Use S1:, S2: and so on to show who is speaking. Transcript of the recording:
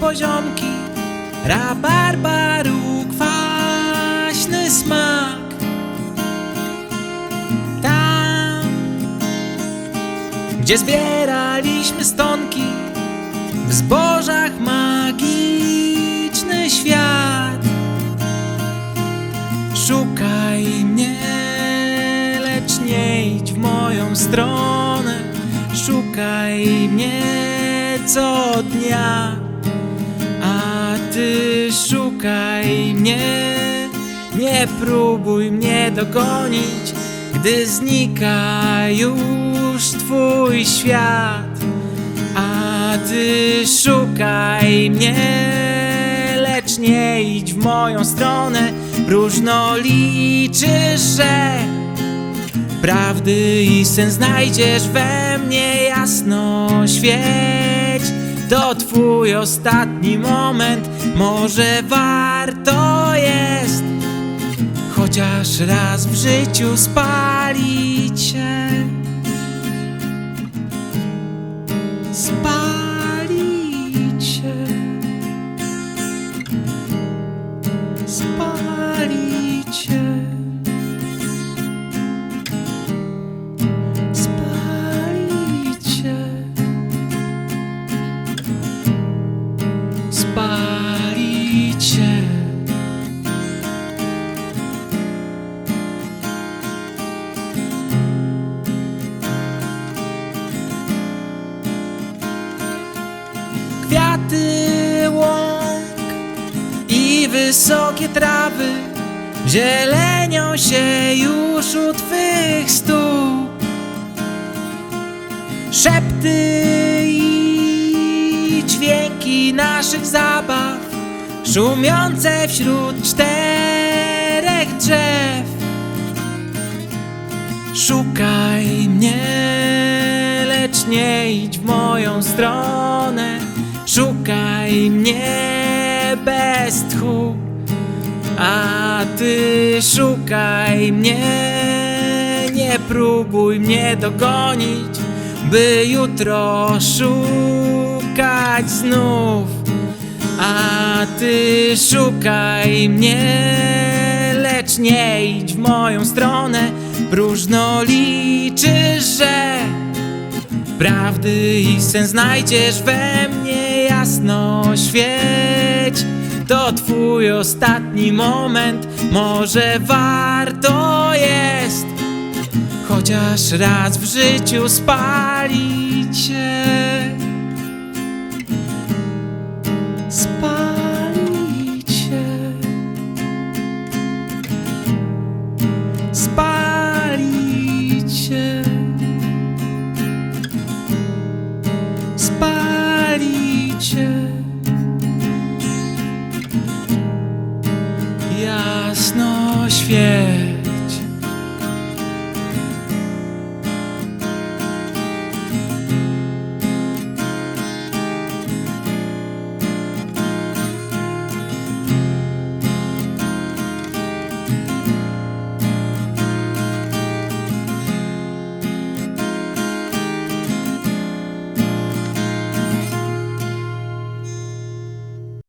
S1: poziomki, rabarbaru, kwaśny smak. Tam, gdzie zbieraliśmy stonki, w zbożach magiczny świat. Szukaj mnie, lecz nie idź w moją stronę. Szukaj mnie co dnia, a ty szukaj mnie. Nie próbuj mnie dogonić, gdy znika już twój świat. A ty szukaj mnie, lecz nie idź w moją stronę. Próżno liczysz, że prawdy i sen znajdziesz we mnie jasno świeć. To twój ostatni moment, może warto jest chociaż raz w życiu spalić się. Spalić Się. kwiaty łąk i wysokie trawy zielenią się już u twych stóp. Szepty i dźwięki naszych zabaw szumiące wśród czterech drzew. Szukaj mnie, lecz nie idź w moją stronę. Szukaj mnie bez tchu, a ty szukaj mnie. Nie próbuj mnie dogonić, by jutro szukać znów. A ty szukaj mnie, lecz nie idź w moją stronę. Próżno liczysz, że prawdy i sen znajdziesz we mnie jasno świeć. To twój ostatni moment, może warto jest chociaż raz w życiu spalić się. Świeć.